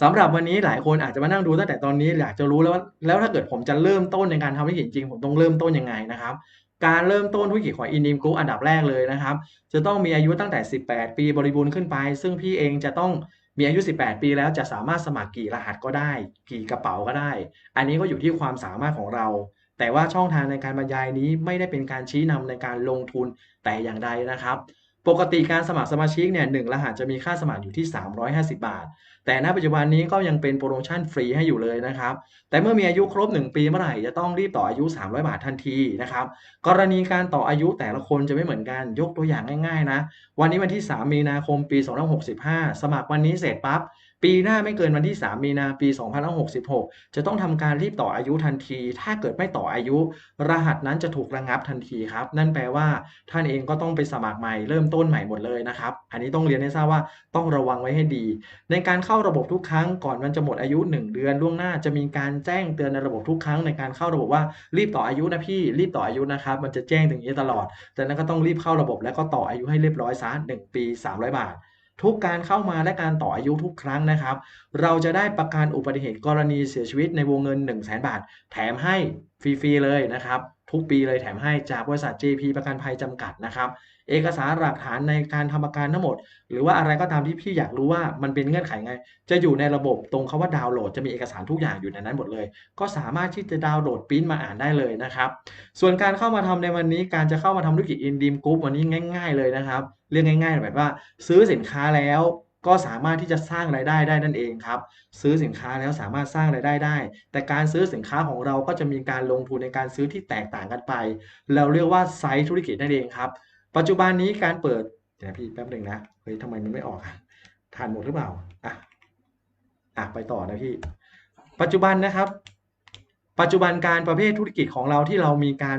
สำหรับวันนี้หลายคนอาจจะมานั่งดูตั้งแต่ตอนนี้อยากจะรู้แล้วว่าแล้วถ้าเกิดผมจะเริ่มต้นในการทำธุรกิจจริง ผมต้องเริ่มต้นยังไงนะครับการเริ่มต้นธุรกิจของอินดิมกรุ๊อันดับแรกเลยนะครับ จะต้องมีอายุตั้งแต่ 18 ปีบริบูรณ์ขึ้นไป ซึ่งพี่เองจะต้องมีอายุ 18 ปีแล้วจะสามารถสมัครกี่รหัสก็ได้ กี่กระเป๋าก็ได้ อันนี้ก็อยู่ที่ความสามารถของเรา แต่ว่าช่องทางในการบรรยายนี้ไม่ได้เป็นการชี้นำในการลงทุนแต่อย่างใดนะครับ ปกติการสมัครสมาชิกเนี่ยหนึ่งรหัสจะมีค่าสมัครอยู่ที่ 350 บาท แต่ณปัจจุบันนี้ก็ยังเป็นโปรโมชั่นฟรีให้อยู่เลยนะครับ แต่เมื่อมีอายุครบ 1 ปีเมื่อไหร่จะต้องรีบต่ออายุ 300 บาททันทีนะครับ กรณีการต่ออายุแต่ละคนจะไม่เหมือนกัน ยกตัวอย่างง่ายๆนะ วันนี้วันที่ 3 มีนาคมปี 2565 สมัครวันนี้เสร็จปั๊บ ปีหน้าไม่เกินวันที่ 3 มีนาปี 2566 จะต้องทำการรีบต่ออายุทันที ถ้าเกิดไม่ต่ออายุ รหัสนั้นจะถูกระงับทันทีครับ นั่นแปลว่า ท่านเองก็ต้องไปสมัครใหม่เริ่มต้นใหม่หมดเลยนะครับ อันนี้ต้องเรียนให้ทราบว่าต้องระวังไว้ให้ดี ในการเข้าระบบทุกครั้งก่อนมันจะหมดอายุ 1 เดือนล่วงหน้าจะมีการแจ้งเตือนในระบบทุกครั้งในการเข้าระบบว่ารีบต่ออายุนะพี่รีบต่ออายุนะครับ มันจะแจ้งอย่างนี้ตลอดจากนั้นก็ต้องรีบเข้าระบบแล้วก็ต่ออายุให้เรียบร้อยซะ1ปี 300 บาท ทุกการเข้ามาและการต่ออายุทุกครั้งนะครับ เราจะได้ประกันอุบัติเหตุกรณีเสียชีวิตในวงเงิน 1 0 0 0 0แบาท แถมให้ฟรี ๆ เลยนะครับ ทุกปีเลยแถมให้จากบริษัท JP ประกันภัยจำกัดนะครับ เอกสารหลักฐานในการทำประกันทั้งหมด หรือว่าอะไรก็ตามที่พี่อยากรู้ว่ามันเป็นเงื่อนไขไง จะอยู่ในระบบตรงคาว่าดาวน์โหลดจะมีเอกสารทุกอย่างอยู่ในนั้นหมดเลย ก็สามารถที่จะดาวน์โหลดปริ้นมาอ่านได้เลยนะครับ ส่วนการเข้ามาทำในวันนี้การจะเข้ามาทำธุรกิจอินดีมกรุ๊ปวันนี้ง่าย ๆเลยนะครับเรื่องง่ายๆแบบว่า ซื้อสินค้าแล้วก็สามารถที่จะสร้างรายได้ได้นั่นเองครับ ซื้อสินค้าแล้วสามารถสร้างรายได้ได้ แต่การซื้อสินค้าของเราก็จะมีการลงทุนในการซื้อที่แตกต่างกันไป เราเรียกว่าไซส์ธุรกิจนั่นเองครับ ปัจจุบันนี้การเปิดเดี๋ยวพี่แป๊บหนึ่งนะเฮ้ยทำไมมันไม่ออกอะทานหมดหรือเปล่าอะอะไปต่อนะพี่ปัจจุบันนะครับ ปัจจุบันการประเภทธุรกิจของเราที่เรามีการ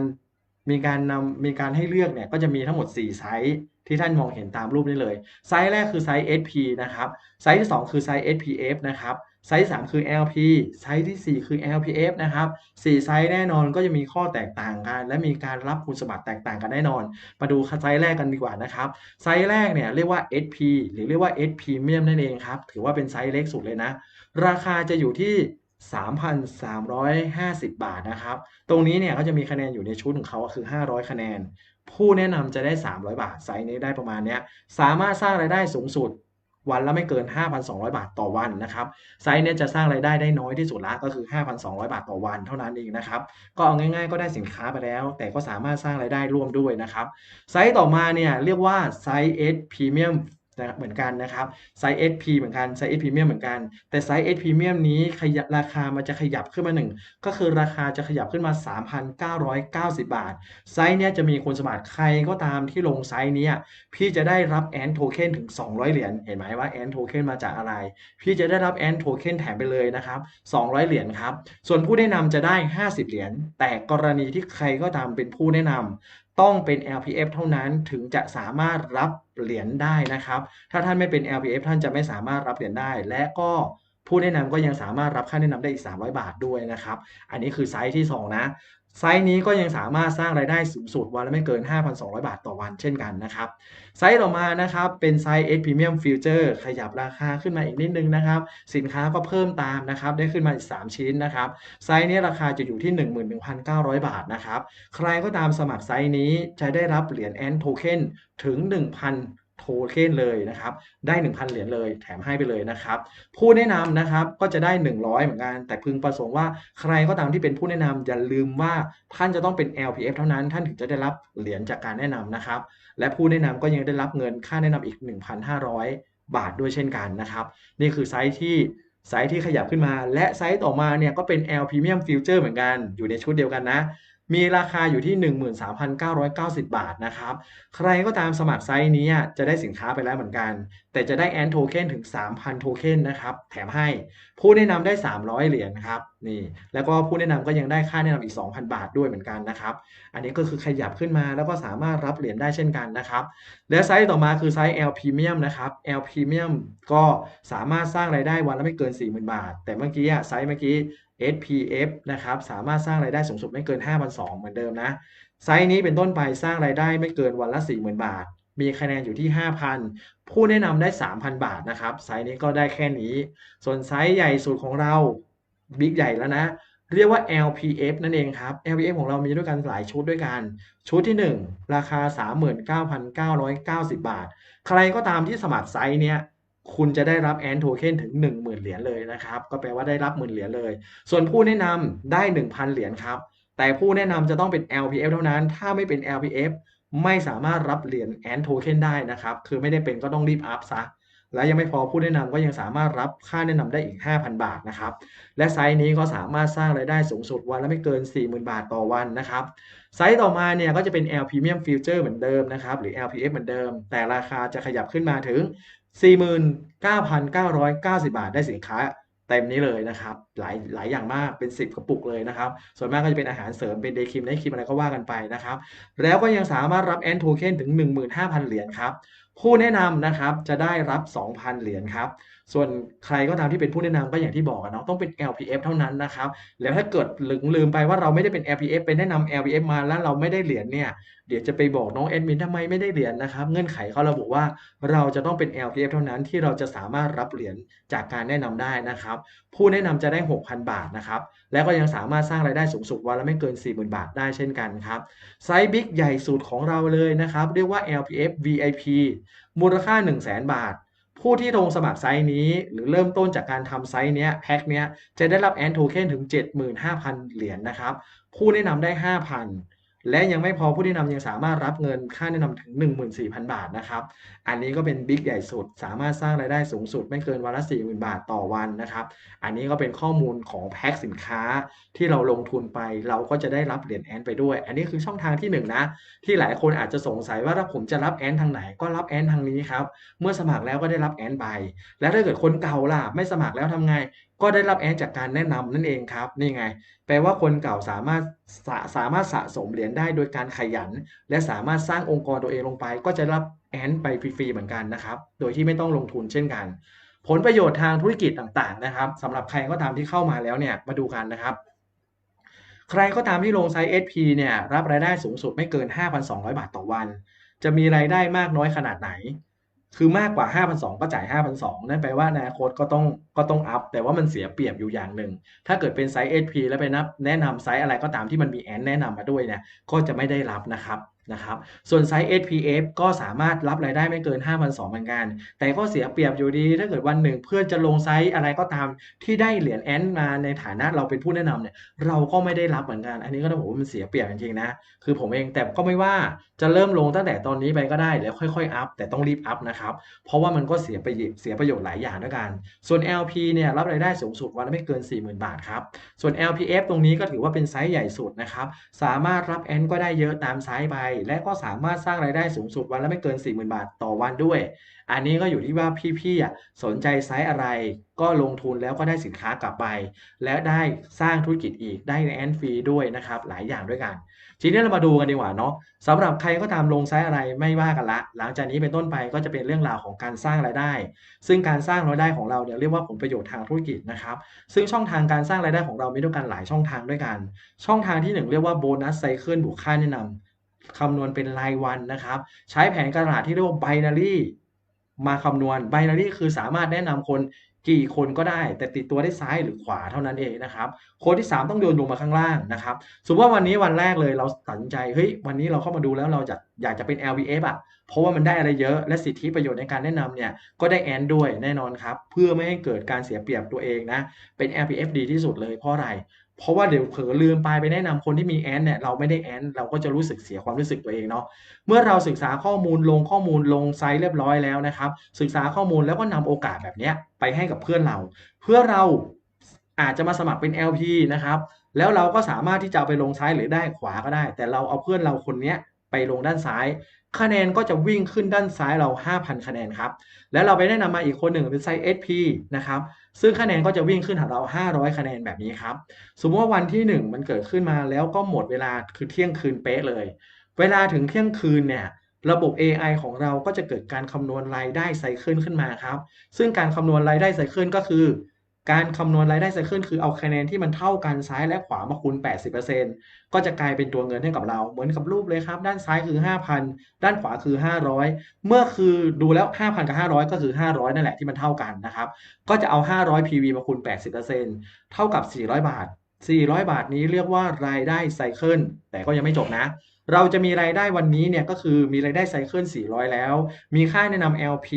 มีการนำมีการให้เลือกเนี่ยก็จะมีทั้งหมด 4 ไซส์ที่ท่านมองเห็นตามรูปนี้เลย ไซส์แรกคือไซส์ SP นะครับ ไซส์ที่ 2 คือไซส์ SPF นะครับ ไซส์3คือ LP ไซส์ที่ 4 คือ LPF นะครับ4ไซส์แน่นอนก็จะมีข้อแตกต่างกัน และมีการรับคุณสมบัติแตกต่างกันแน่นอน มาดูไซส์แรกกันดีกว่านะครับ ไซส์แรกเนี่ยเรียกว่า SP หรือเรียกว่า S Premium นั่นเองครับ ถือว่าเป็นไซส์เล็กสุดเลยนะ ราคาจะอยู่ที่ 3,350 บาทนะครับ ตรงนี้เนี่ยเขาจะมีคะแนนอยู่ในชุดของเขาคือ 500 คะแนน ผู้แนะนำจะได้ 300 บาท ไซส์นี้ได้ประมาณนี้สามารถสร้างรายได้สูงสุด วันละไม่เกิน 5,200 บาทต่อวันนะครับไซส์เนี้ยจะสร้างรายได้ได้น้อยที่สุดละก็คือ 5,200 บาทต่อวันเท่านั้นเองนะครับก็เอาง่ายๆก็ได้สินค้าไปแล้ว แต่ก็สามารถสร้างรายได้ร่วมด้วยนะครับไซส์ต่อมาเนี่ยเรียกว่าไซส์ S Premium นะเหมือนกันนะครับไซส์ SP เหมือนกันไซส์ S Premium เหมือนกัน แต่ไซส์ S Premium นี้ขยับราคามันจะขยับขึ้นมาหนึ่งก็คือราคาจะขยับขึ้นมา 3,990 บาท ไซส์เนี้ยจะมีคุณสมบัติใครก็ตามที่ลงไซส์เนี้ยพี่จะได้รับแอนโทเค็นถึง 200 เหรียญเห็นไหมว่าแอนโทเค็นมาจากอะไร พี่จะได้รับแอนโทเค็นแถมไปเลยนะครับ 200 เหรียญครับส่วนผู้แนะนำจะได้ 50 เหรียญแต่กรณีที่ใครก็ตามเป็นผู้แนะนำต้องเป็น LPF เท่านั้นถึงจะสามารถรับ เหรียญได้นะครับ ถ้าท่านไม่เป็น LPF ท่านจะไม่สามารถรับเหรียญได้ และก็ผู้แนะนำก็ยังสามารถรับค่าแนะนำได้อีก 300 บาทด้วยนะครับ อันนี้คือไซส์ที่ 2 นะ ไซส์นี้ก็ยังสามารถสร้างรายได้สูงสุดวันละไม่เกิน 5,200 บาทต่อวันเช่นกันนะครับ ไซส์ต่อมานะครับ เป็นไซส์ S Premium Future ขยับราคาขึ้นมาอีกนิดนึงนะครับ สินค้าก็เพิ่มตามนะครับ ได้ขึ้นมาอีก 3 ชิ้นนะครับ ไซส์นี้ราคาจะอยู่ที่ 11,900 บาทนะครับ ใครก็ตามสมัครไซส์นี้จะได้รับเหรียญแอนโทเค็นถึง 1,000 โทเค็นเลยนะครับ ได้ 1,000 เหรียญเลย แถมให้ไปเลยนะครับ ผู้แนะนำนะครับก็จะได้ 100 เหมือนกัน แต่พึงประสงค์ว่าใครก็ตามที่เป็นผู้แนะนำอย่าลืมว่าท่านจะต้องเป็น LPF เท่านั้นท่านถึงจะได้รับเหรียญจากการแนะนำนะครับ และผู้แนะนำก็ยังได้รับเงินค่าแนะนำอีก 1,500 บาทด้วยเช่นกันนะครับ นี่คือไซส์ที่ไซส์ที่ขยับขึ้นมา และไซส์ต่อมาเนี่ยก็เป็น L Premium Future เหมือนกัน อยู่ในชุดเดียวกันนะ มีราคาอยู่ที่ 13,990 บาทนะครับ ใครก็ตามสมัครไซส์นี้จะได้สินค้าไปแล้วเหมือนกัน แต่จะได้แอนโทเค็นถึง 3,000 โทเค็นนะครับ แถมให้ผู้แนะนำได้ 300 เหรียญครับนี่แล้วก็ผู้แนะนำก็ยังได้ค่าแนะนำอีก 2,000 บาทด้วยเหมือนกันนะครับ อันนี้ก็คือขยับขึ้นมาแล้วก็สามารถรับเหรียญได้เช่นกันนะครับ และไซส์ต่อมาคือไซส์ L Premium นะครับ L Premium ก็สามารถสร้างรายได้วันละไม่เกิน 40,000 บาท แต่เมื่อกี้ไซส์เมื่อกี้ SPF นะครับสามารถสร้างรายได้สูงสุดไม่เกิน 5,200เหมือนเดิมนะ ไซส์นี้เป็นต้นไปสร้างรายได้ไม่เกินวันละ 40,000 บาท มีคะแนนอยู่ที่ 5,000 ผู้แนะนำได้ 3,000 บาทนะครับ ไซส์นี้ก็ได้แค่นี้ ส่วนไซส์ใหญ่สุดของเราบิ๊กใหญ่แล้วนะ เรียกว่า LPF นั่นเองครับ LPF ของเรามีด้วยกันหลายชุดด้วยกัน ชุดที่ 1 ราคา 39,990 บาท ใครก็ตามที่สมัครไซส์เนี้ย คุณจะได้รับแอนโทเค็นถึง 10,000 เหรียญเลยนะครับ ก็แปลว่าได้รับหมื่นเหรียญเลย ส่วนผู้แนะนำได้ 1,000 เหรียญครับ แต่ผู้แนะนำจะต้องเป็น LPF เท่านั้น ถ้าไม่เป็น LPF ไม่สามารถรับเหรียญแอนโทเค็นได้นะครับ คือไม่ได้เป็นก็ต้องรีบอัพซะ และยังไม่พอผู้แนะนำก็ยังสามารถรับค่าแนะนำได้อีก 5,000 บาทนะครับ และไซส์นี้ก็สามารถสร้างรายได้สูงสุดวันละไม่เกิน 40,000 บาทต่อวันนะครับ ไซส์ต่อมาเนี่ยก็จะเป็น L Premium Future เหมือนเดิมนะครับ หรือ LPF เหมือนเดิม แต่ราคาจะขยับขึ้นมาถึง 49,990 บาทได้สินค้าเต็มนี้เลยนะครับหลายหลายอย่างมากเป็น 10 กระปุกเลยนะครับ ส่วนมากก็จะเป็นอาหารเสริมเป็นเดย์ครีมไนท์ครีมอะไรก็ว่ากันไปนะครับ แล้วก็ยังสามารถรับแอนโทเค็นถึง 15,000 เหรียญครับ ผู้แนะนำนะครับจะได้รับ 2,000 เหรียญครับ ส่วนใครก็ตามที่เป็นผู้แนะนำก็อย่างที่บอกอะเนาะต้องเป็น LPF เท่านั้นนะครับ แล้วถ้าเกิดลืมลืมไปว่าเราไม่ได้เป็น LPF ไปแนะนำ LPF มาแล้วเราไม่ได้เหรียญเนี่ยเดี๋ยวจะไปบอกน้องแอดมินทำไมไม่ได้เหรียญนะครับ เงื่อนไขเขาระบุว่าเราจะต้องเป็น LPF เท่านั้นที่เราจะสามารถรับเหรียญจากการแนะนำได้นะครับ ผู้แนะนำจะได้ 6,000 บาทนะครับ แล้วก็ยังสามารถสร้างรายได้สูงสุดวันละไม่เกิน 40,000 บาทได้เช่นกันครับไซส์บิ๊กใหญ่สุดของเราเลยนะครับ เรียกว่า LPF VIP มูลค่า 100,000 บาท ผู้ที่ลงสมัครไซต์นี้ หรือเริ่มต้นจากการทำไซต์เนี้ยแพ็คเนี้ยจะได้รับแอนโทเค็นถึง 75,000 เหรียญนะครับ ผู้แนะนำได้ 5,000 และยังไม่พอผู้แนะนำยังสามารถรับเงินค่าแนะนำถึง 14,000 บาทนะครับ อันนี้ก็เป็นบิ๊กใหญ่สุด สามารถสร้างรายได้สูงสุดไม่เกินวันละ 40,000 บาทต่อวันนะครับ อันนี้ก็เป็นข้อมูลของแพ็คสินค้าที่เราลงทุนไป เราก็จะได้รับเหรียญแอนไปด้วย อันนี้คือช่องทางที่1นนะที่หลายคนอาจจะสงสัยว่าถ้าผมจะรับแอนทางไหนก็รับแอนทางนี้ครับเมื่อสมัครแล้วก็ได้รับแอนไปแล้วถ้าเกิดคนเก่าล่ะไม่สมัครแล้วทำไงก็ได้รับแอนจากการแนะนำนั่นเองครับนี่ไง แปลว่าคนเก่าสามารถสาสามารถสะสมเหรียญได้โดยการขยัน และสามารถสร้างองค์กรตัวเองลงไป ก็จะรับแอนไปฟรีๆเหมือนกันนะครับ โดยที่ไม่ต้องลงทุนเช่นกัน ผลประโยชน์ทางธุรกิจต่างๆนะครับสำหรับใครก็ตามที่เข้ามาแล้วเนี่ยมาดูกันนะครับใครก็ตามที่ลงไซส์ SP เนี่ยรับรายได้สูงสุดไม่เกิน 5,200 บาทต่อวัน จะมีรายได้มากน้อยขนาดไหน คือมากกว่า 5,200 ก็จ่าย 5,200 นั่นแปลว่าอนาคตก็ต้องก็ต้องอัพ แต่ว่ามันเสียเปรียบอยู่อย่างหนึ่ง ถ้าเกิดเป็นไซส์ HP แล้วไปนับแนะนำไซส์อะไรก็ตามที่มันมีแอนแนะนำมาด้วยเนี่ย ก็จะไม่ได้รับนะครับ นะครับ ส่วนไซส์ SPF ก็สามารถรับรายได้ไม่เกิน 5,200เหมือนกัน แต่ก็เสียเปรียบอยู่ดี ถ้าเกิดวันหนึ่งเพื่อนจะลงไซส์อะไรก็ตามที่ได้เหรียญแอนมาในฐานะเราเป็นผู้แนะนำเนี่ย เราก็ไม่ได้รับเหมือนกัน อันนี้ก็ต้องบอกว่ามันเสียเปรียบจริงๆนะ คือผมเองแต่ก็ไม่ว่าจะเริ่มลงตั้งแต่ตอนนี้ไปก็ได้แล้วค่อยๆอัพแต่ต้องรีบอัพนะครับ เพราะว่ามันก็เสียประโยชน์เสียประโยชน์หลายอย่างด้วยกัน ส่วน LP เนี่ยรับรายได้สูงสุดวันละไม่เกิน 40,000 บาทครับ ส่วน LPF ตรงนี้ก็ถือว่าเป็นไซส์ใหญ่สุดนะครับ สามารถรับแอนก็ได้เยอะตามไซส์ไปและก็สามารถสร้างรายได้สูงสุดวันละไม่เกิน 40,000 บาทต่อวันด้วย อันนี้ก็อยู่ที่ว่าพี่ๆสนใจไซส์อะไร ก็ลงทุนแล้วก็ได้สินค้ากลับไป และได้สร้างธุรกิจอีกได้แอนฟรีด้วยนะครับหลายอย่างด้วยกัน ทีนี้เรามาดูกันดีกว่าเนาะสำหรับใครก็ตามลงไซส์อะไรไม่ว่ากันละ หลังจากนี้เป็นต้นไปก็จะเป็นเรื่องราวของการสร้างรายได้ ซึ่งการสร้างรายได้ของเราเนี่ยเรียกว่าผลประโยชน์ทางธุรกิจนะครับซึ่งช่องทางการสร้างรายได้ของเรามีด้วยกันหลายช่องทางด้วยกัน ช่องทางที่ 1 เรียกว่าโบนัสไซเคิลบวกค่าแนะนำ คำนวณเป็นรายวันนะครับ ใช้แผนการตลาดที่เรียกว่า binary มาคำนวณ binary คือสามารถแนะนำคนกี่คนก็ได้ แต่ติดตัวได้ซ้ายหรือขวาเท่านั้นเองนะครับคนที่ 3 ต้องโยนลงมาข้างล่างนะครับสมมติว่าวันนี้วันแรกเลยเราตัดสินใจเฮ้ยวันนี้เราเข้ามาดูแล้วเราจะอยากจะเป็น LVF อะเพราะว่ามันได้อะไรเยอะและสิทธิประโยชน์ในการแนะนำเนี่ยก็ได้แอนด้วยแน่นอนครับ เพื่อไม่ให้เกิดการเสียเปรียบตัวเองนะเป็น LPF ดีที่สุดเลยเพราะอะไร เพราะว่าเดี๋ยวเผลอลืมไปไปแนะนำคนที่มีแอนเนี่ยเราไม่ได้แอนเราก็จะรู้สึกเสียความรู้สึกตัวเองเนาะเมื่อเราศึกษาข้อมูลลงข้อมูลลงไซต์เรียบร้อยแล้วนะครับ ศึกษาข้อมูลแล้วก็นำโอกาสแบบเนี้ยไปให้กับเพื่อนเรา เพื่อเราอาจจะมาสมัครเป็น LP นะครับแล้วเราก็สามารถที่จะไปลงซ้ายหรือได้ขวาก็ได้ แต่เราเอาเพื่อนเราคนเนี้ย ไปลงด้านซ้าย คะแนนก็จะวิ่งขึ้นด้านซ้ายเรา 5,000 คะแนนครับ แล้วเราไปแนะนำมาอีกคนหนึ่งเป็นไซส์ SP นะครับ ซึ่งคะแนนก็จะวิ่งขึ้นหาเรา 500 คะแนนแบบนี้ครับ สมมติว่าวันที่ 1 มันเกิดขึ้นมาแล้วก็หมดเวลาคือเที่ยงคืนเป๊ะเลย เวลาถึงเที่ยงคืนเนี่ยระบบ AI ของเราก็จะเกิดการคำนวณรายได้ไซเคิลขึ้นมาครับ ซึ่งการคำนวณรายได้ไซเคิลก็คือ การคำนวณรายได้ไซเคิลคือเอาคะแนนที่มันเท่ากันซ้ายและขวามาคูณ 80%ก็จะกลายเป็นตัวเงินให้กับเรา เหมือนกับรูปเลยครับ ด้านซ้ายคือ 5,000 ด้านขวาคือ 500 เมื่อคือดูแล้ว 5,000 กับ 500 ก็คือ 500 นั่นแหละที่มันเท่ากันนะครับ ก็จะเอา 500 PV มาคูณ 80%เท่ากับ 400 บาท 400 บาทนี้เรียกว่ารายได้ไซเคิลแต่ก็ยังไม่จบนะเราจะมีรายได้วันนี้เนี่ยก็คือมีรายได้ไซเคิล400 แล้ว มีค่าแนะนำ LP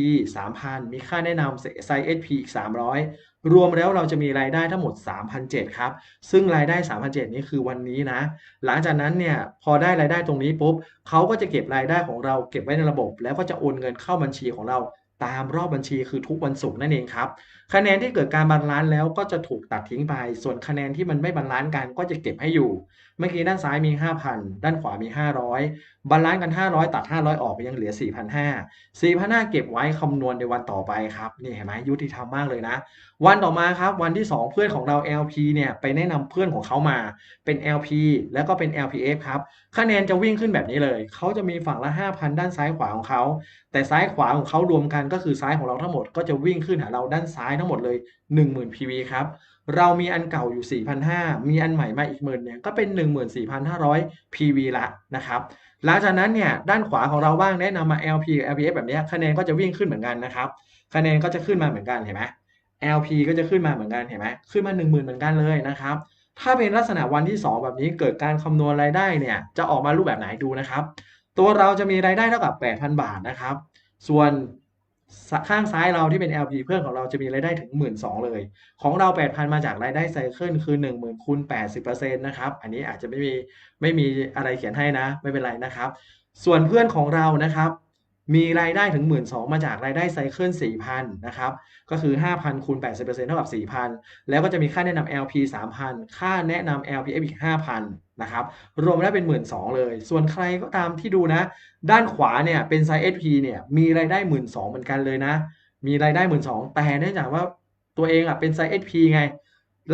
3,000 มีค่าแนะนำไซ SP อีก 300 รวมแล้วเราจะมีรายได้ทั้งหมด 3,007ครับ ซึ่งรายได้ 3,007นี้คือวันนี้นะ หลังจากนั้นเนี่ยพอได้รายได้ตรงนี้ปุ๊บเขาก็จะเก็บรายได้ของเราเก็บไว้ในระบบ แล้วก็จะโอนเงินเข้าบัญชีของเราตามรอบบัญชีคือทุกวันศุกร์นั่นเองครับ คะแนนที่เกิดการบาลานซ์แล้วก็จะถูกตัดทิ้งไป ส่วนคะแนนที่มันไม่บาลานซ์กันก็จะเก็บให้อยู่ เมื่อกี้ด้านซ้ายมี 5,000 ด้านขวามี 500 บาลานซ์กัน 500 ตัด 500 ออกไปยังเหลือ 4,500 4,500 เก็บไว้คำนวณในวันต่อไปครับนี่เห็นไหมยุติธรรมมากเลยนะ วันต่อมาครับ วันที่ 2 เพื่อนของเรา LP เนี่ยไปแนะนำเพื่อนของเขามาเป็น LP แล้วก็เป็น LPF ครับคะแนนจะวิ่งขึ้นแบบนี้เลย เขาจะมีฝั่งละ 5,000 ด้านซ้ายขวาของเขา แต่ซ้ายขวาของเขารวมกันก็คือซ้ายของเราทั้งหมดก็จะวิ่งขึ้นหาเราด้านซ้ายทั้งหมดเลย 10,000 PV ครับ เรามีอันเก่าอยู่ 4,500 มีอันใหม่มาอีกหมื่นเนี่ยก็เป็น 14,500 PV ละนะครับ หลังจากนั้นเนี่ยด้านขวาของเราบ้างแนะนำมา LP กับ LPF แบบนี้คะแนนก็จะวิ่งขึ้นเหมือนกันนะครับ คะแนนก็จะขึ้นมาเหมือนกันเห็นไหม LP ก็จะขึ้นมาเหมือนกันเห็นไหมขึ้นมา 10,000 เหมือนกันเลยนะครับ ถ้าเป็นลักษณะวันที่ 2 แบบนี้เกิดการคำนวณรายได้เนี่ยจะออกมารูปแบบไหนดูนะครับ ตัวเราจะมีรายได้เท่ากับ 8,000 บาทนะครับ ส่วน ข้างซ้ายเราที่เป็น LP เพื่อนของเราจะมีรายได้ถึง 12,000เลย ของเรา 8,000 มาจากรายได้ไซเคิลคือ 10,000คูณ80%นะครับ อันนี้อาจจะไม่มีไม่มีอะไรเขียนให้นะ ไม่เป็นไรนะครับ ส่วนเพื่อนของเรานะครับ มีรายได้ถึง 12,000มาจากรายได้ไซเคิล4,000 นะครับ ก็คือ 5,000คูณ80%เท่ากับ 4,000 แล้วก็จะมีค่าแนะนำ LP 3,000 ค่าแนะนำ LPF อีก 5,000 นะครับ รวมแล้วเป็น 12,000เลย ส่วนใครก็ตามที่ดูนะ ด้านขวาเนี่ยเป็นไซส์ SP เนี่ยมีรายได้ 12,000เหมือนกันเลยนะ มีรายได้ 12,000แต่เนื่องจากว่าตัวเองอะเป็นไซส์ SP ไง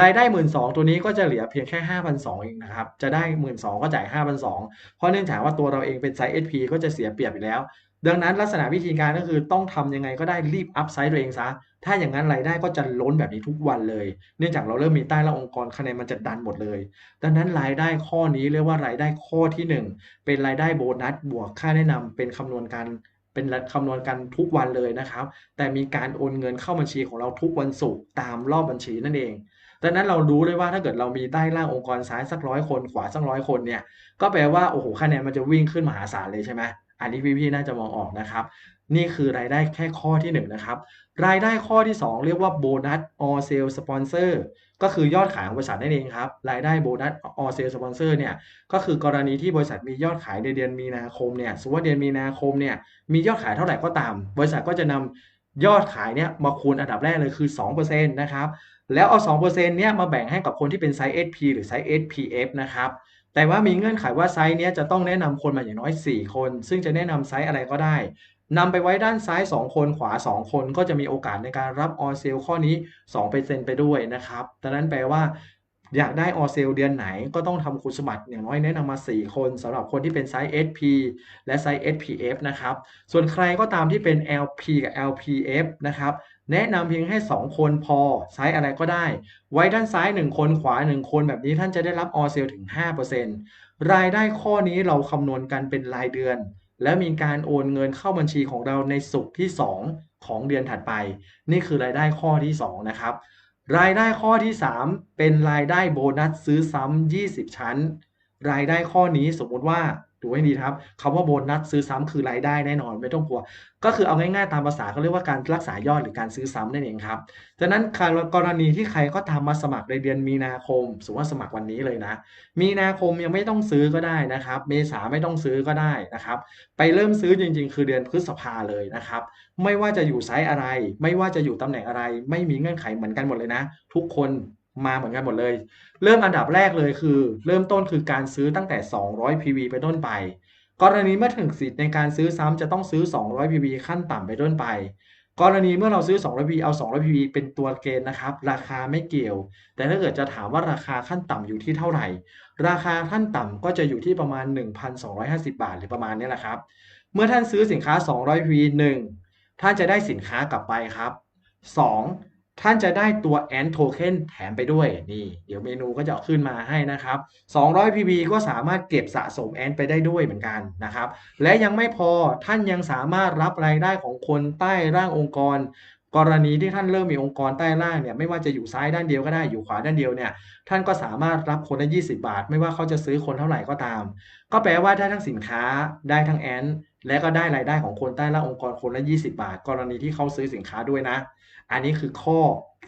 รายได้12,000ตัวนี้ก็จะเหลือเพียงแค่5,200เองนะครับ จะได้12,000ก็จ่าย5,200เพราะเนื่องจากว่าตัวเราเองเป็นไซส์ SP ก็จะเสียเปรียบอยู่แล้ว ดังนั้นลักษณะวิธีการก็คือต้องทำยังไงก็ได้รีบอัพไซด์ตัวเองซะ ถ้าอย่างนั้นรายได้ก็จะล้นแบบนี้ทุกวันเลย เนื่องจากเราเริ่มมีใต้ละองค์กรคะแนนมันจะดันหมดเลย ดังนั้นรายได้ข้อนี้เรียกว่ารายได้ข้อที่ 1 เป็นรายได้โบนัสบวกค่าแนะนำเป็นคำนวณการเป็นคำนวณกันทุกวันเลยนะครับ แต่มีการโอนเงินเข้าบัญชีของเราทุกวันศุกร์ตามรอบบัญชีนั่นเอง ดังนั้นเรารู้เลยว่าถ้าเกิดเรามีใต้ล่างองค์กรซ้ายสักร้อยคนขวาสักร้อยคนเนี่ยก็แปลว่าโอ้โหคะแนนมันจะวิ่งขึ้นมหาศาลเลยใช่ไหมอันนี้พี่ๆน่าจะมองออกนะครับ นี่คือรายได้แค่ข้อที่ 1 นะครับ รายได้ข้อที่ 2 เรียกว่าโบนัส all sale sponsor ก็คือยอดขายของบริษัทนั่นเองครับ รายได้โบนัส all sale sponsor เนี่ยก็คือกรณีที่บริษัทมียอดขายในเดือนมีนาคมเนี่ยสมมติว่าเดือนมีนาคมเนี่ยมียอดขายเท่าไหร่ก็ตาม บริษัทก็จะนำยอดขายเนี่ยมาคูณอันดับแรกเลยคือ 2%นะครับ แล้วเอา 2%เนี่ยมาแบ่งให้กับคนที่เป็นไซส์ SP หรือไซส์ SPF นะครับ แต่ว่ามีเงื่อนไขว่าไซส์เนี้ยจะต้องแนะนำคนมาอย่างน้อย 4 คน ซึ่งจะแนะนำไซส์อะไรก็ได้นำไปไว้ด้านซ้าย 2 คนขวา 2 คนก็จะมีโอกาสในการรับออเซลข้อนี้ 2%ไปด้วยนะครับดังนั้นแปลว่าอยากได้ออเซลเดือนไหนก็ต้องทำคุณสมบัติอย่างน้อยแนะนำมา 4 คนสำหรับคนที่เป็นไซส์ SP และไซส์ SPF นะครับ ส่วนใครก็ตามที่เป็น LP กับ LPF นะครับ แนะนำเพียงแค่2คนพอไซส์อะไรก็ได้ ไว้ด้านซ้าย 1 คนขวา 1 คนแบบนี้ท่านจะได้รับออเซลถึง 5%รายได้ข้อนี้เราคำนวณกันเป็นรายเดือน แล้วมีการโอนเงินเข้าบัญชีของเราในสุกที่ 2 ของเดือนถัดไป นี่คือรายได้ข้อที่ 2 นะครับ รายได้ข้อที่ 3 เป็นรายได้โบนัสซื้อซ้ำ20 ชั้น รายได้ข้อนี้สมมติว่า ดูให้ดีครับคำว่าโบนัสซื้อซ้ำคือรายได้แน่นอนไม่ต้องกลัว ก็คือเอาง่ายๆตามภาษาเขาเรียกว่าการรักษายอดหรือการซื้อซ้ำนั่นเองครับดังนั้นกรณีที่ใครก็ตามมาสมัครในเดือนมีนาคมสมมติว่าสมัครวันนี้เลยนะ มีนาคมยังไม่ต้องซื้อก็ได้นะครับ เมษาไม่ต้องซื้อก็ได้นะครับ ไปเริ่มซื้อจริง ๆ คือเดือนพฤษภาเลยนะครับ ไม่ว่าจะอยู่ไซส์อะไร ไม่ว่าจะอยู่ตำแหน่งอะไร ไม่มีเงื่อนไขเหมือนกันหมดเลยนะ ทุกคน มาเหมือนกันหมดเลย เริ่มอันดับแรกเลยคือ เริ่มต้นคือการซื้อตั้งแต่ 200 PV ไปต้นไป กรณีเมื่อถึงสิทธิ์ในการซื้อซ้ำจะต้องซื้อ 200 PV ขั้นต่ำไปต้นไป กรณีเมื่อเราซื้อ 200 PV เอา 200 PV เป็นตัวเกณฑ์นะครับ ราคาไม่เกี่ยว แต่ถ้าเกิดจะถามว่าราคาขั้นต่ำอยู่ที่เท่าไหร่ ราคาขั้นต่ำก็จะอยู่ที่ประมาณ 1,250 บาท หรือประมาณนี้แหละครับ เมื่อท่านซื้อสินค้า 200 PV 1ท่านจะได้สินค้ากลับไปครับ 2 ท่านจะได้ตัว Ant Token แถมไปด้วยนี่เดี๋ยวเมนูก็จะขึ้นมาให้นะครับ 200 PV ก็สามารถเก็บสะสม Ant ไปได้ด้วยเหมือนกันนะครับ และยังไม่พอท่านยังสามารถรับรายได้ของคนใต้ร่างองค์กร กรณีที่ท่านเริ่มมีองค์กรใต้ล่างเนี่ยไม่ว่าจะอยู่ซ้ายด้านเดียวก็ได้อยู่ขวาด้านเดียวเนี่ยท่านก็สามารถรับคนละ20 บาท ไม่ว่าเขาจะซื้อคนเท่าไหร่ก็ตาม ก็แปลว่าได้ทั้งสินค้าได้ทั้งแอนและก็ได้รายได้ของคนใต้ล่างองค์กรคนละ 20 บาท กรณีที่เขาซื้อสินค้าด้วยนะ อันนี้คือข้อ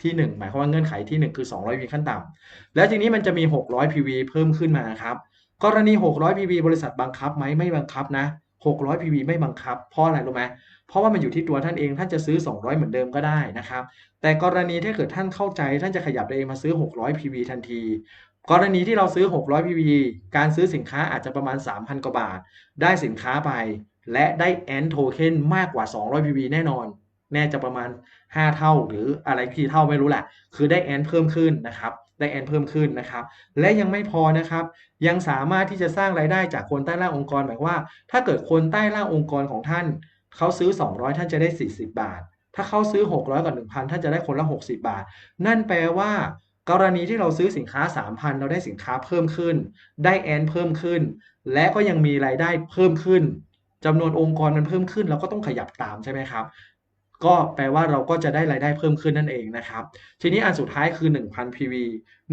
ที่ 1 หมายความว่าเงื่อนไขที่ 1 คือ 200 PV ขั้นต่ำแล้วทีนี้มันจะมี 600 PV เพิ่มขึ้นมาครับกรณี 600 PV บริษัทบังคับไหมไม่บังคับนะ600 PV ไม่บังคับ เพราะอะไรรู้ไหมเพราะว่ามันอยู่ที่ตัวท่านเองท่านจะซื้อ 200 เหมือนเดิมก็ได้นะครับ แต่กรณีถ้าเกิดท่านเข้าใจท่านจะขยับตัวเองมาซื้อ 600 PV ทันที กรณีที่เราซื้อ 600 PV การซื้อสินค้าอาจจะประมาณ 3,000 กว่าบาท ได้สินค้าไป และได้ Ant Token มากกว่า 200 PV แน่นอน แน่จะประมาณ 5 เท่าหรืออะไรกี่เท่าไม่รู้แหละ คือได้ Ant เพิ่มขึ้นนะครับ ได้ Ant เพิ่มขึ้นนะครับ และยังไม่พอนะครับ ยังสามารถที่จะสร้างรายได้จากคนใต้ล่างองค์กรหมายว่า ถ้าเกิดคนใต้ล่างองค์กรของท่านเขาซื้อ 200 ท่านจะได้ 40 บาท ถ้าเขาซื้อ 600กับ1,000 ท่านจะได้คนละ 60 บาท นั่นแปลว่า กรณีที่เราซื้อสินค้า 3,000 เราได้สินค้าเพิ่มขึ้น ได้แอนเพิ่มขึ้น และก็ยังมีรายได้เพิ่มขึ้นจำนวนองค์กรมันเพิ่มขึ้นเราก็ต้องขยับตามใช่ไหมครับ ก็แปลว่าเราก็จะได้รายได้เพิ่มขึ้นนั่นเองนะครับ ทีนี้อันสุดท้ายคือ 1,000 PV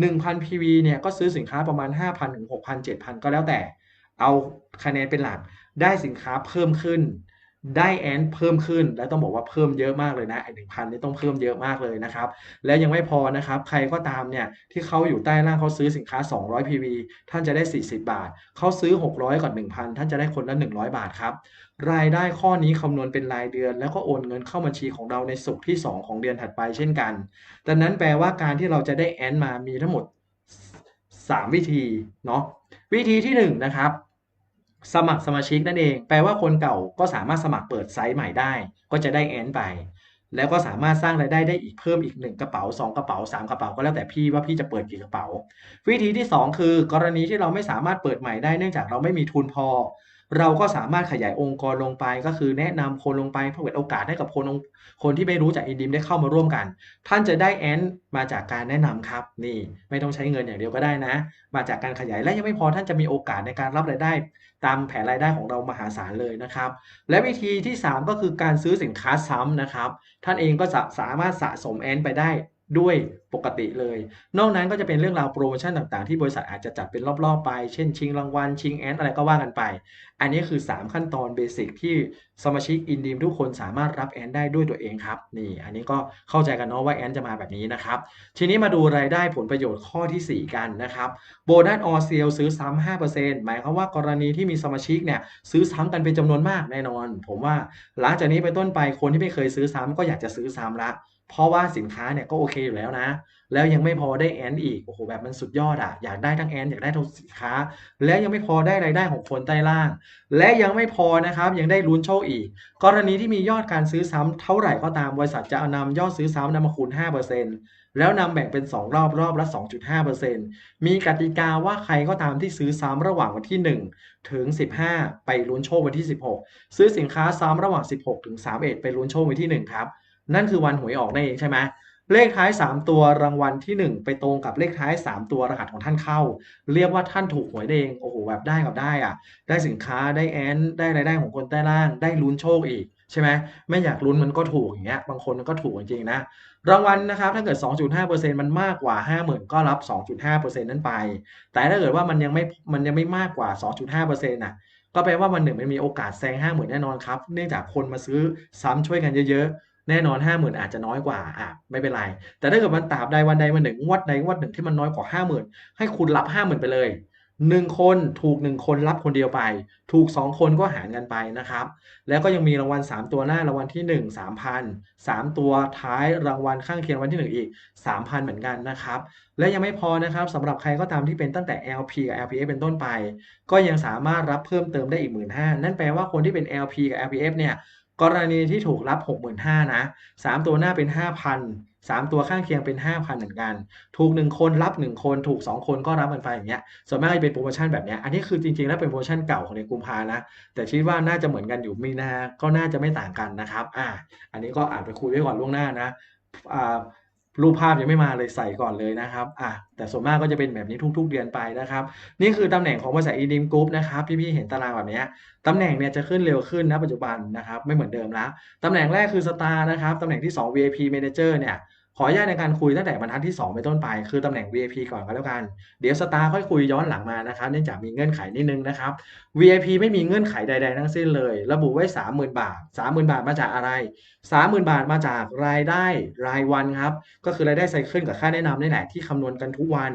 1,000 PV เนี่ยก็ซื้อสินค้าประมาณ 5,000ถึง6,000 7,000 ก็แล้วแต่ เอาคะแนนเป็นหลักได้สินค้าเพิ่มขึ้น ได้แอนเพิ่มขึ้น และต้องบอกว่าเพิ่มเยอะมากเลยนะไอหนึ่งพันนี่ต้องเพิ่มเยอะมากเลยนะครับ แล้วยังไม่พอนะครับ ใครก็ตามเนี่ยที่เขาอยู่ใต้ล่างเขาซื้อสินค้า 200 PV ท่านจะได้ 40 บาท เขาซื้อ 600กับ1,000 ท่านจะได้คนละ 100 บาทครับ รายได้ข้อนี้คำนวณเป็นรายเดือน แล้วก็โอนเงินเข้าบัญชีของเราในสุกที่ 2 ของเดือนถัดไปเช่นกันดังนั้นแปลว่าการที่เราจะได้แอนมามีทั้งหมด 3 วิธีเนาะวิธีที่1นะครับ สมัครสมาชิกนั่นเอง แปลว่าคนเก่าก็สามารถสมัครเปิดไซต์ใหม่ได้ ก็จะได้แอนไป แล้วก็สามารถสร้างรายได้ได้อีกเพิ่มอีก 1 กระเป๋า 2 กระเป๋า 3 กระเป๋าก็แล้วแต่พี่ว่าพี่จะเปิดกี่กระเป๋า วิธีที่ 2 คือ กรณีที่เราไม่สามารถเปิดใหม่ได้เนื่องจากเราไม่มีทุนพอ เราก็สามารถขยายองค์กรลงไปก็คือแนะนำคนลงไปเพื่อเปิดโอกาสให้กับคนคนที่ไม่รู้จักอินดิมได้เข้ามาร่วมกัน ท่านจะได้แอนมาจากการแนะนำครับ นี่ไม่ต้องใช้เงินอย่างเดียวก็ได้นะ มาจากการขยายและยังไม่พอท่านจะมีโอกาสในการรับรายได้ ตามแผนรายได้ของเรามหาศาลเลยนะครับ และวิธีที่ 3 ก็คือการซื้อสินค้าซ้ำนะครับ ท่านเองก็จะสามารถสะสมแอนไปได้ ด้วยปกติเลย นอกนั้นก็จะเป็นเรื่องราวโปรโมชั่นต่างๆ ที่บริษัทอาจจะจัดเป็นรอบๆไป เช่นชิงรางวัล ชิงแอนอะไรก็ว่ากันไป อันนี้คือ 3 ขั้นตอนเบสิกที่สมาชิกอินดีมทุกคนสามารถรับแอนได้ด้วยตัวเองครับ นี่ อันนี้ก็เข้าใจกันเนาะว่าแอนจะมาแบบนี้นะครับ ทีนี้มาดูรายได้ผลประโยชน์ข้อที่ 4 กันนะครับ โบนัสออเซลซื้อซ้ำ5%หมายความว่ากรณีที่มีสมาชิกเนี่ยซื้อซ้ำกันเป็นจำนวนมากแน่นอน ผมว่าหลังจากนี้ไปต้นไปคนที่ไม่เคยซื้อซ้ำก็อยากจะซื้อซ้ำละ เพราะว่าสินค้าเนี่ยก็โอเคอยู่แล้วนะ แล้วยังไม่พอได้แอนอีก โอ้โห แบบมันสุดยอดอะอยากได้ทั้งแอนอยากได้ทั้งสินค้า แล้วยังไม่พอได้รายได้ของคนใต้ล่าง และยังไม่พอนะครับ ยังได้ลุ้นโชคอีก กรณีที่มียอดการซื้อซ้ำเท่าไหร่ก็ตามบริษัทจะเอานำยอดซื้อซ้ำนำมาคูณ 5%แล้วนำแบ่งเป็น 2 รอบรอบละ 2.5%มีกติกาว่าใครก็ตามที่ซื้อซ้ำระหว่างวันที่ 1 ถึง 15 ไปลุ้นโชควันที่ 16 ซื้อสินค้าซ้ำระหว่าง 16 ถึง 31 ไปลุ้นโชควันที่ 1 ครับ นั่นคือวันหวยออกนั่นเองใช่ไหมเลขท้าย 3 ตัวรางวัลที่ 1 ไปตรงกับเลขท้าย 3 ตัวรหัสของท่านเข้า เรียกว่าท่านถูกหวยได้เองโอ้โหแบบได้กับได้อะได้สินค้าได้แอนได้รายได้ของคนใต้ล่าง ได้ลุ้นโชคอีกใช่ไหมไม่อยากลุ้นมันก็ถูกอย่างเงี้ยบางคนมันก็ถูกจริงๆนะรางวัลนะครับถ้าเกิด 2.5%มันมากกว่า 50,000 ก็รับ 2.5%นั้นไป แต่ถ้าเกิดว่ามันยังไม่มันยังไม่มากกว่า 2.5%น่ะก็แปลว่ามันหนึ่งมันมีโอกาสแซง 50,000 แน่นอนครับเนื่องจากคนมาซื้อซ้ำช่วยกันเยอะๆ แน่นอน50,000อาจจะน้อยกว่าอะไม่เป็นไร แต่ถ้าเกิดมันตราบใดวันใดวันหนึ่งงวดใดงวดหนึ่งที่มันน้อยกว่า50,000ให้คุณรับ50,000ไปเลย1คนถูก1คนรับคนเดียวไป ถูก2คนก็หารกันไปนะครับ แล้วก็ยังมีรางวัล 3 ตัวหน้ารางวัลที่ 1 3,000 3 ตัวท้ายรางวัลข้างเคียงรางวัลที่ 1 อีก 3,000 เหมือนกันนะครับ และยังไม่พอนะครับสำหรับใครก็ตามที่เป็นตั้งแต่ LP กับ LPF เป็นต้นไป ก็ยังสามารถรับเพิ่มเติมได้อีก 15,000นั่นแปลว่าคนที่เป็น LP กับ LPF เนี่ย กรณีที่ถูกรับ 65,000นะ3ตัวหน้าเป็น 5,000 3 ตัวข้างเคียงเป็น 5,000 เหมือนกัน ถูก 1 คนรับ 1 คน ถูก 2 คนก็รับกันไปอย่างเงี้ย ส่วนมากจะเป็นโปรโมชั่นแบบเนี้ย อันนี้คือจริงๆ แล้วเป็นโปรโมชั่นเก่าของในกุมภานะ แต่คิดว่าน่าจะเหมือนกันอยู่มีนา ก็น่าจะไม่ต่างกันนะครับ อ่า อันนี้ก็อาจไปคุยไว้ก่อนล่วงหน้านะ อ่า รูปภาพยังไม่มาเลยใส่ก่อนเลยนะครับอะแต่ส่วนมากก็จะเป็นแบบนี้ทุก ๆ เดือนไปนะครับ นี่คือตำแหน่งของบริษัท eDream Group นะครับพี่ๆเห็นตารางแบบนี้ตำแหน่งเนี่ยจะขึ้นเร็วขึ้นนะปัจจุบันนะครับไม่เหมือนเดิมแล้วตำแหน่งแรกคือสตาร์นะครับตำแหน่งที่ 2 VIP Manager เนี่ย ขออนุญาตในการคุยตั้งแต่บรรทัดที่ 2 ไปต้นไป คือตำแหน่ง VIP ก่อนก็แล้วกัน เดี๋ยว Star ค่อยคุยย้อนหลังมานะครับ เนื่องจากมีเงื่อนไขนิดนึงนะครับ VIP ไม่มีเงื่อนไขใด ๆ ทั้งสิ้นเลย ระบุไว้ 30,000 บาท 30,000 บาทมาจากอะไร 30,000 บาทมาจากรายได้รายวันครับ ก็คือรายได้ไซเคิลกับค่าแนะนำนี่แหละที่คำนวณกันทุกวัน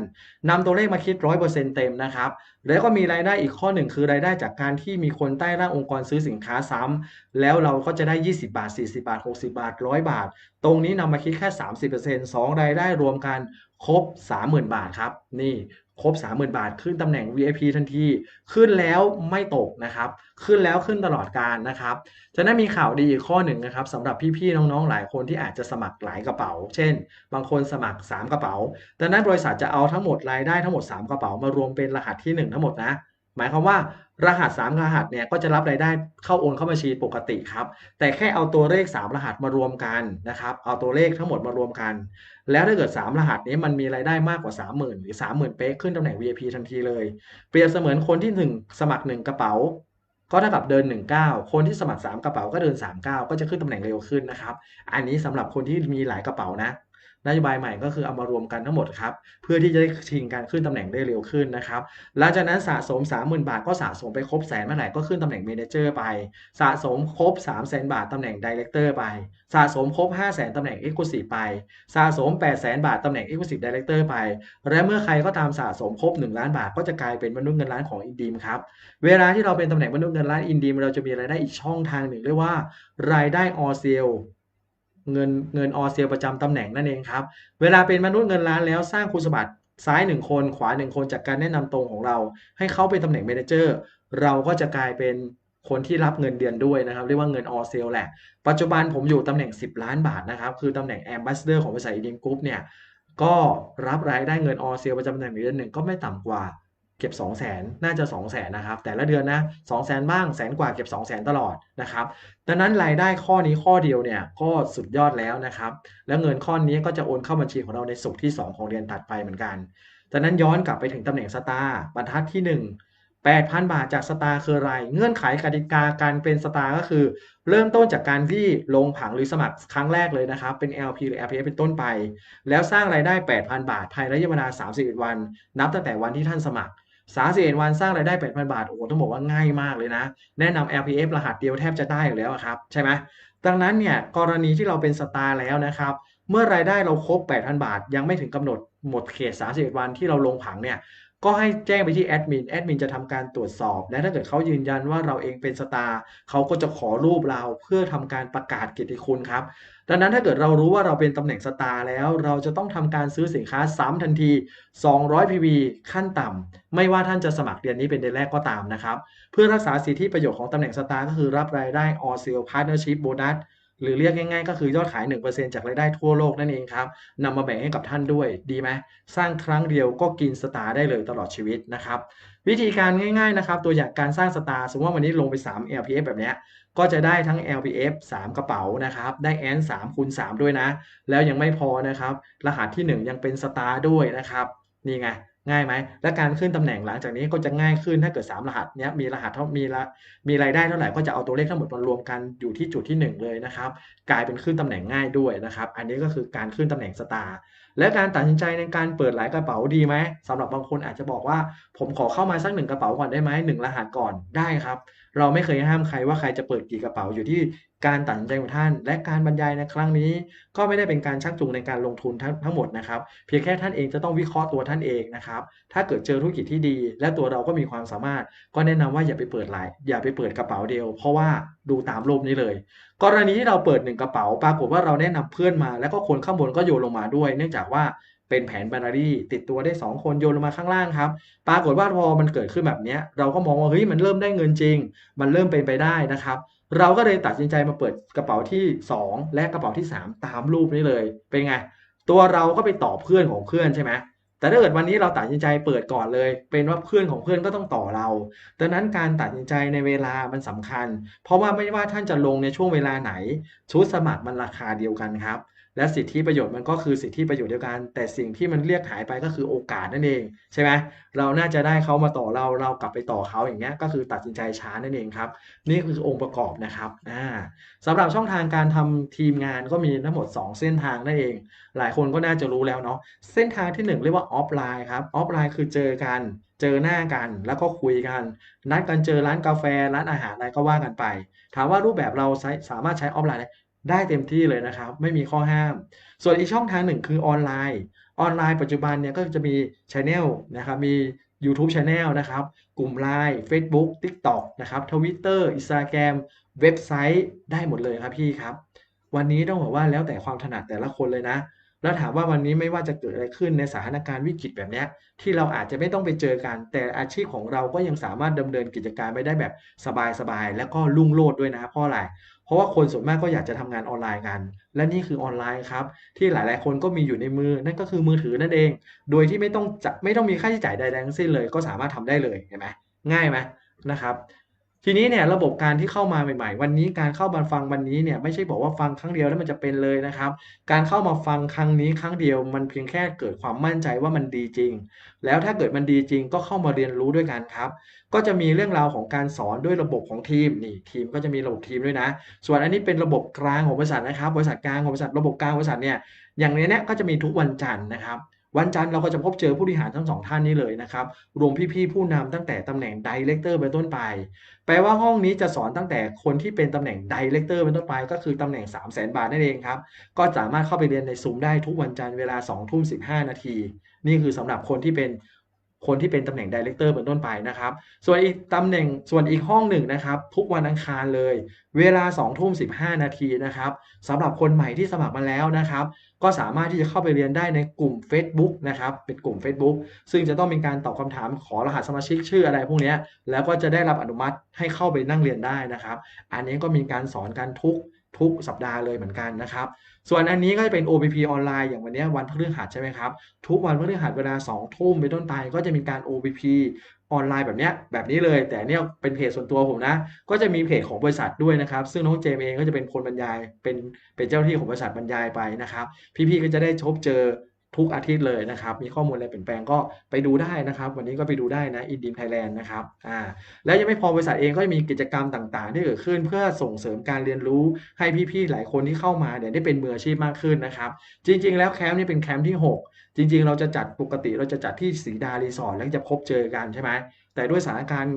นำตัวเลขมาคิด 100%เต็มนะครับ แล้วก็มีรายได้อีกข้อหนึ่งคือรายได้จากการที่มีคนใต้ร่างองค์กรซื้อสินค้าซ้ำแล้วเราก็จะได้ 20 บาท 40 บาท 60 บาท 100 บาท ตรงนี้นำมาคิดแค่ 30% 2รายได้รวมกัน ครบ 30,000 บาทครับ นี่ครบ 30,000 บาท ขึ้นตำแหน่ง VIP ทันที ขึ้นแล้วไม่ตกนะครับ ขึ้นแล้วขึ้นตลอดการนะครับจะนั้นมีข่าวดีอีกข้อหนึ่งนะครับสำหรับพี่ๆน้องๆ หลายคนที่อาจจะสมัครหลายกระเป๋า เช่น บางคนสมัคร 3 กระเป๋าดังนั้นบริษัทจะเอาทั้งหมดรายได้ทั้งหมด 3 กระเป๋ามารวมเป็นรหัสที่ 1 ทั้งหมดนะ หมายความว่ารหัส 3 รหัสเนี่ยก็จะรับรายได้เข้าโอนเข้าบัญชีปกติครับ แต่แค่เอาตัวเลข 3 รหัสมารวมกันนะครับ เอาตัวเลขทั้งหมดมารวมกัน แล้วถ้าเกิด 3 รหัสนี้มันมีรายได้มากกว่า 30,000 หรือ 30,000 เป๊ะขึ้นตำแหน่ง VIP ทันทีเลย เปรียบเสมือนคนที่ 1 สมัคร 1 กระเป๋า ก็เท่ากับเดิน 19 คนที่สมัคร 3 กระเป๋าก็เดิน 39 ก็จะขึ้นตำแหน่งเร็วขึ้นนะครับ อันนี้สำหรับคนที่มีหลายกระเป๋านะ นโยบายใหม่ก็คือเอามารวมกันทั้งหมดครับ เพื่อที่จะได้ชิงการขึ้นตำแหน่งได้เร็วขึ้นนะครับ หลังจากนั้นสะสม 30,000 บาทก็สะสมไปครบแสนเมื่อไหร่ก็ขึ้นตำแหน่งเมนเจอร์ไป สะสมครบ 3 0 0 0 0 0บาทตำแหน่งดีเลกเตอร์ไป สะสมครบ 5 0 0 0 0 0ตำแหน่ง Exclusive ไป สะสม 8 0 0 0 0 0บาทตำแหน่ง Exclusive Director ไป และเมื่อใครก็ตามสะสมครบ 1 ล้านบาทก็จะกลายเป็นมนุษย์เงินล้านของอินดีมครับ เวลาที่เราเป็นตำแหน่งมนุษย์เงินล้านอินดีมเราจะมีรายได้อีกช่องทางหนึ่งเรียกว่ารายได้ออเซล เงินเงินออเซลประจำตำแหน่งนั่นเองครับ เวลาเป็นมนุษย์เงินล้านแล้วสร้างคุณสมบัติซ้าย 1 คน ขวา 1 คนจากการแนะนำตรงของเรา ให้เขาเป็นตำแหน่งเมนเจอร์เราก็จะกลายเป็นคนที่รับเงินเดือนด้วยนะครับ เรียกว่าเงินออเซลแหละ ปัจจุบันผมอยู่ตำแหน่ง 10 ล้านบาทนะครับ คือตำแหน่งแอมบ s สเดอร์ของบริษัทอีดิมกรุ๊ปเนี่ยก็รับรายได้เงินออเซลประจำตำแหน่งเดือนหนึ่งก็ไม่ต่ำกว่า เก็บ 2 0 0 0 0 0น่าจะ 2 0 0 0 0 0นะครับ แต่ละเดือนนะ2 0 0 0 0 0บ้างแสนกว่าเก็บ 2 0 0 0 0 0ตลอดนะครับ ดังนั้นรายได้ข้อนี้ข้อเดียวเนี่ยก็สุดยอดแล้วนะครับ แล้วเงินข้อนี้ก็จะโอนเข้าบัญชีของเราในสุกที่ 2 ของเดือนถัดไปเหมือนกันดังนั้นย้อนกลับไปถึงตำแหน่งสตาร์บรรทัดที่ 1 8,000 บาทจากสตาร์คืออะไร เงื่อนไขกติกาการเป็นสตาร์ก็คือ เริ่มต้นจากการที่ลงผังหรือสมัครครั้งแรกเลยนะครับ เป็น LP หรือ LPF เป็นต้นไป แล้วสร้างรายได้ 8,000 บาท ภายในระยะเวลา 31 วัน นับตั้งแต่วันที่ท่านสมัคร 31วันสร้างรายได้ 8,000 บาท โอ้โห ต้องบอกว่าง่ายมากเลยนะ แนะนำ LPF รหัสเดียวแทบจะได้อยู่แล้วครับ ใช่ไหมดังนั้นเนี่ยกรณีที่เราเป็นสตาร์แล้วนะครับ เมื่อรายได้เราครบ 8,000 บาท ยังไม่ถึงกำหนดหมดเขต 31 วันที่เราลงผังเนี่ยก็ให้แจ้งไปที่แอดมิน แอดมินจะทำการตรวจสอบ และถ้าเกิดเขายืนยันว่าเราเองเป็นสตาร์เขาก็จะขอรูปเราเพื่อทำการประกาศเกียรติคุณครับ ดังนั้นถ้าเกิดเรารู้ว่าเราเป็นตำแหน่งสตาร์แล้ว เราจะต้องทำการซื้อสินค้าซ้ำทันที 200 PV ขั้นต่ำไม่ว่าท่านจะสมัครเดือนนี้เป็นเดือนแรกก็ตามนะครับ เพื่อรักษาสิทธิประโยชน์ของตำแหน่งสตาร์ก็คือรับรายได้ All Sale Partnership Bonus หรือเรียกง่ายๆ ก็คือยอดขาย 1%จากรายได้ทั่วโลกนั่นเองครับนำมาแบ่งให้กับท่านด้วยดีไหมสร้างครั้งเดียวก็กินสตาร์ได้เลยตลอดชีวิตนะครับ วิธีการง่ายๆนะครับ ตัวอย่างการสร้างสตาร์สมมติว่าวันนี้ลงไป 3 LPF แบบนี้ก็จะได้ทั้ง LPF 3 กระเป๋านะครับ ได้ AND 3คูณ3ด้วยนะ แล้วยังไม่พอนะครับ รหัสที่ 1 ยังเป็นสตาร์ด้วยนะครับ นี่ไง ง่ายไหมและการขึ้นตำแหน่งหลังจากนี้ก็จะง่ายขึ้นถ้าเกิด 3 รหัสเนี้ยมีรหัสเท่ามีละมีรายได้เท่าไหร่ก็จะเอาตัวเลขทั้งหมดมารวมกันอยู่ที่จุดที่ 1 เลยนะครับ กลายเป็นขึ้นตำแหน่งง่ายด้วยนะครับ อันนี้ก็คือการขึ้นตำแหน่งสตาร์และการตัดสินใจในการเปิดหลายกระเป๋าดีไหมสำหรับบางคนอาจจะบอกว่าผมขอเข้ามาสักหนึ่งกระเป๋าก่อนได้ไหมหนึ่งรหัสก่อนได้ครับ เราไม่เคยห้ามใครว่าใครจะเปิดกี่กระเป๋าอยู่ที่ การตัดสินใจของท่าน และการบรรยายในครั้งนี้ ก็ไม่ได้เป็นการชักจูงในการลงทุนทั้งทั้งหมดนะครับ เพียงแค่ท่านเองจะต้องวิเคราะห์ตัวท่านเองนะครับ ถ้าเกิดเจอธุรกิจที่ดี และตัวเราก็มีความสามารถ ก็แนะนำว่าอย่าไปเปิดหลายอย่าไปเปิดกระเป๋าเดียว เพราะว่าดูตามรูปนี้เลย กรณีที่เราเปิดหนึ่งกระเป๋า ปรากฏว่าเราแนะนำเพื่อนมา แล้วก็คนข้างบนก็โยนลงมาด้วย เนื่องจากว่าเป็นแผนแบานารีติดตัวได้ 2 คนโยนลงมาข้างล่างครับ ปรากฏว่าพอมันเกิดขึ้นแบบนี้เราก็มองว่าเฮ้ยมันเริ่มได้เงินจริง มันเริ่มเป็นไปได้นะครับ เราก็เลยตัดสินใจมาเปิดกระเป๋าที่ 2 และกระเป๋าที่ 3 ตามรูปนี้เลย เป็นไง ตัวเราก็ไปต่อเพื่อนของเพื่อนใช่ไหมแต่ถ้าเกิดวันนี้เราตัดสินใจเปิดก่อนเลย เป็นว่าเพื่อนของเพื่อนก็ต้องต่อเราดังนั้นการตัดสินใจในเวลามันสำคัญ เพราะว่าไม่ว่าท่านจะลงในช่วงเวลาไหน ชุดสมัครมันราคาเดียวกันครับ และสิทธิประโยชน์มันก็คือสิทธิประโยชน์เดียวกัน แต่สิ่งที่มันเรียกหายไปก็คือโอกาสนั่นเองใช่ไหมเราน่าจะได้เขามาต่อเราเรากลับไปต่อเขาอย่างเงี้ยก็คือตัดสินใจช้านั่นเองครับ นี่คือองค์ประกอบนะครับอ่าสำหรับช่องทางการทำทีมงานก็มีทั้งหมด 2 เส้นทางนั่นเอง หลายคนก็น่าจะรู้แล้วเนาะเส้นทางที่ 1 เรียกว่าออฟไลน์ครับออฟไลน์คือเจอกันเจอหน้ากันแล้วก็คุยกัน นัดกันเจอร้านกาแฟร้านอาหารอะไรก็ว่ากันไป ถามว่ารูปแบบเราสามารถใช้ออฟไลน์ ได้เต็มที่เลยนะครับ ไม่มีข้อห้าม ส่วนอีกช่องทางหนึ่งคือออนไลน์ออนไลน์ปัจจุบันเนี่ยก็จะมีช anel นะครับมี YouTube Channel นะครับ กลุ่ม Line Facebook TikTok นะครับ Twitter Instagram เว็บไซต์ได้หมดเลยครับพี่ครับ วันนี้ต้องบอกว่าแล้วแต่ความถนัดแต่ละคนเลยนะ แล้วถามว่าวันนี้ไม่ว่าจะเกิดอะไรขึ้นในสถานการณ์วิกฤตแบบนี้ที่เราอาจจะไม่ต้องไปเจอกัน แต่อาชีพของเราก็ยังสามารถดำเนินกิจการไปได้แบบสบายๆ แล้วก็ลุ่งโลดด้วยนะเพราะอะไร เพราะว่าคนส่วนมากก็อยากจะทำงานออนไลน์กัน และนี่คือออนไลน์ครับ ที่หลายๆ คนก็มีอยู่ในมือ นั่นก็คือมือถือนั่นเอง โดยที่ไม่ต้องจะไม่ต้องมีค่าใช้จ่ายใดๆทั้งสิ้นเลย ก็สามารถทำได้เลยเห็นไหมง่ายไหมนะครับ ทีนี้เนี่ยระบบการที่เข้ามาใหม่ ๆ วันนี้การเข้ามาฟังวันนี้เนี่ยไม่ใช่บอกว่าฟังครั้งเดียวแล้วมันจะเป็นเลยนะครับ การเข้ามาฟังครั้งนี้ครั้งเดียวมันเพียงแค่เกิดความมั่นใจว่ามันดีจริง แล้วถ้าเกิดมันดีจริงก็เข้ามาเรียนรู้ด้วยกันครับ ก็จะมีเรื่องราวของการสอนด้วยระบบของทีมนี่ทีมก็จะมีระบบทีมด้วยนะ ส่วนอันนี้เป็นระบบกลางของบริษัทนะครับบริษัทกลางของบริษัทระบบกลางบริษัทเนี่ยอย่างนี้เนี่ยก็จะมีทุกวันจันทร์นะครับ วันจันทร์เราก็จะพบเจอผู้บริหารทั้งสองท่านนี้เลยนะครับ รวมพี่ๆผู้นำตั้งแต่ตำแหน่งดีเลกเตอร์เป็นต้นไป แปลว่าห้องนี้จะสอนตั้งแต่คนที่เป็นตำแหน่งดีเลกเตอร์เป็นต้นไป ก็คือตำแหน่ง 3 0 0 0 0 0 บาทนั่นเองครับ ก็สามารถเข้าไปเรียนในซูมได้ทุกวันจันทร์เวลา2ทุ่ม15 นาที นี่คือสำหรับคนที่เป็น คนที่เป็นตำแหน่งดีเลกเตอร์เป็นต้นไปนะครับ ส่วนอีกตำแหน่งส่วนอีกห้องหนึ่งนะครับ ทุกวันอังคารเลย เวลา2ทุ่ม15 นาทีนะครับสำหรับคนใหม่ที่สมัครมาแล้วนะครับ ก็สามารถที่จะเข้าไปเรียนได้ในกลุ่ม Facebook นะครับ เป็นกลุ่ม Facebook ซึ่งจะต้องมีการตอบคำถามขอรหัสสมาชิกชื่ออะไรพวกนี้แล้วก็จะได้รับอนุมัติให้เข้าไปนั่งเรียนได้นะครับ อันนี้ก็มีการสอนกันทุกทุกสัปดาห์เลยเหมือนกันนะครับ ส่วนอันนี้ก็จะเป็น OBP ออนไลน์อย่างวันนี้วันพฤหัสใช่ไหมครับ ทุกวันพฤหัสเวลา2ทุ่มเป็นต้นไปก็จะมีการ OBP ออนไลน์แบบนี้แบบนี้เลย แต่เนี่ยเป็นเพจส่วนตัวผมนะ ก็จะมีเพจของบริษัทด้วยนะครับ ซึ่งน้องเจมเองก็จะเป็นคนบรรยายเป็นเป็นเจ้าที่ของบริษัทบรรยายไปนะครับ พี่ๆก็จะได้ชบเจอ ทุกอาทิตย์เลยนะครับ มีข้อมูลอะไรเปลี่ยนแปลงก็ไปดูได้นะครับ วันนี้ก็ไปดูได้นะอินดีมไทยแลนด์นะครับอ่าแล้วยังไม่พอบริษัทเองก็จะมีกิจกรรมต่างๆ ที่เกิดขึ้นเพื่อส่งเสริมการเรียนรู้ให้พี่ๆหลายคนที่เข้ามาเนี่ยได้เป็นมืออาชีพมากขึ้นนะครับ จริง ๆ แล้วแคมป์นี่เป็นแคมป์ที่ 6 จริง ๆ เราจะจัดปกติเราจะจัดที่สีดารีสอร์ทแล้วจะพบเจอกันใช่ไหมแต่ด้วยสถานการณ์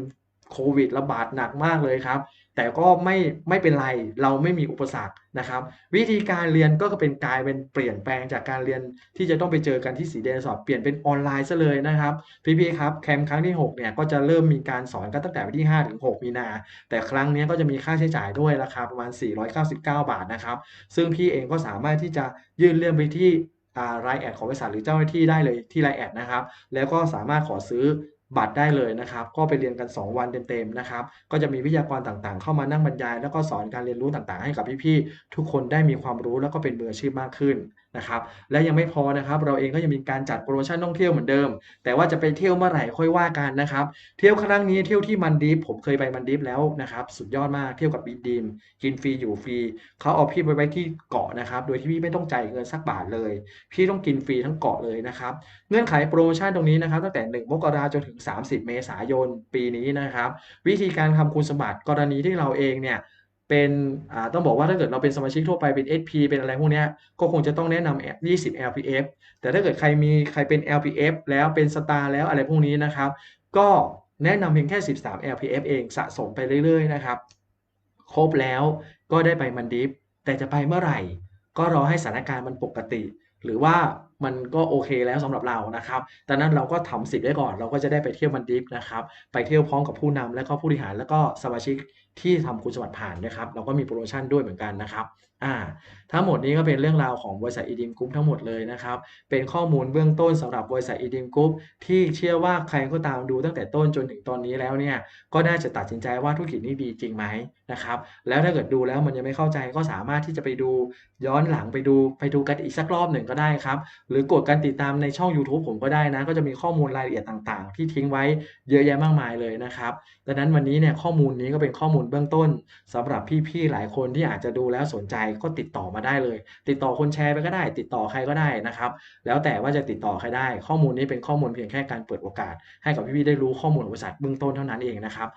โควิดระบาดหนักมากเลยครับ แต่ก็ไม่ไม่เป็นไรเราไม่มีอุปสรรคนะครับ วิธีการเรียนก็เป็นกลายเป็นเปลี่ยนแปลงจากการเรียนที่จะต้องไปเจอกันที่สีแดงสอบเปลี่ยนเป็นออนไลน์ซะเลยนะครับพี่ๆครับแคมป์ครั้งที่6เนี่ยก็จะเริ่มมีการสอนกันตั้งแต่วันที่5ถึง6มีนา แต่ครั้งนี้ก็จะมีค่าใช้จ่ายด้วยราคาประมาณ 499 บาทนะครับ ซึ่งพี่เองก็สามารถที่จะยื่นเรื่องไปที่รายแอดของบริษัทหรือเจ้าหน้าที่ได้เลยที่รายแอดนะครับ แล้วก็สามารถขอซื้อ บัตรได้เลยนะครับ ก็ไปเรียนกัน 2 วันเต็มๆนะครับ ก็จะมีวิทยากรต่างๆ เข้ามานั่งบรรยาย แล้วก็สอนการเรียนรู้ต่างๆ ให้กับพี่ๆทุกคนได้มีความรู้แล้วก็เป็นมืออาชีพมากขึ้น นะครับและยังไม่พอนะครับเราเองก็ยังมีการจัดโปรโมชั่นท่องเที่ยวเหมือนเดิม แต่ว่าจะไปเที่ยวเมื่อไหร่ค่อยว่ากันนะครับเที่ยวครั้งนี้เที่ยวที่มันดีฟผมเคยไปมันดีฟแล้วนะครับสุดยอดมากเที่ยวกับบีดีมกินฟรีอยู่ฟรีเขาเอาพี่ไปไว้ที่เกาะนะครับโดยที่พี่ไม่ต้องจ่ายเงินสักบาทเลย พี่ต้องกินฟรีทั้งเกาะเลยนะครับเงื่อนไขโปรโมชั่นตรงนี้นะครับตั้งแต่ 1 มกราจนถึง 30 เมษายนปีนี้นะครับวิธีการทำคุณสมบัติกรณีที่เราเองเนี่ย เป็นต้องบอกว่าถ้าเกิดเราเป็นสมาชิกทั่วไปเป็น SP เป็นอะไรพวกนี้ก็คงจะต้องแนะนำ20 LPF แต่ถ้าเกิดใครมีใครเป็น LPF แล้วเป็นสตาร์แล้วอะไรพวกนี้นะครับ ก็แนะนำเพียงแค่ 13 LPF เองสะสมไปเรื่อยๆนะครับ ครบแล้วก็ได้ไปมันดิฟแต่จะไปเมื่อไหร่ ก็รอให้สถานการณ์มันปกติ หรือว่ามันก็โอเคแล้วสำหรับเรานะครับดังนั้นเราก็ทำสิบได้ก่อน เราก็จะได้ไปเที่ยวมันดิฟนะครับ ไปเที่ยวพร้อมกับผู้นำและก็ผู้บริหารแล้วก็สมาชิก ที่ทำคุณสมบัติผ่านนะครับ เราก็มีโปรโมชั่นด้วยเหมือนกันนะครับ อ่าทั้งหมดนี้ก็เป็นเรื่องราวของบริษัทอีดิมกรุ๊ปทั้งหมดเลยนะครับ เป็นข้อมูลเบื้องต้นสำหรับบริษัทอีดิมกรุ๊ปที่เชื่อว่าใครก็ตามดูตั้งแต่ต้นจนถึงตอนนี้แล้วเนี่ย ก็น่าจะตัดสินใจว่าธุรกิจนี้ดีจริงไหมนะครับ แล้วถ้าเกิดดูแล้วมันยังไม่เข้าใจก็สามารถที่จะไปดูย้อนหลังไปดูไปดูกันอีกสักรอบหนึ่งก็ได้ครับ หรือกดการติดตามในช่อง YouTube ผมก็ได้นะ ก็จะมีข้อมูลรายละเอียดต่างๆ ที่ทิ้งไว้เยอะแยะมากมายเลยนะครับ ดังนั้นวันนี้เนี่ยข้อมูลนี้ก็เป็นข้อมูลเบื้องต้นสำหรับพี่ๆหลายคนที่อาจจะดูแล้วสนใจก็ติดต่อมาได้เลย ติดต่อคนแชร์ไปก็ได้ ติดต่อใครก็ได้นะครับ แล้วแต่ว่าจะติดต่อใครได้ ข้อมูลนี้เป็นข้อมูลเพียงแค่การเปิดโอกาส ให้กับพี่ๆได้รู้ข้อมูลบริษัทเบื้องต้นเท่านั้นเองนะครับ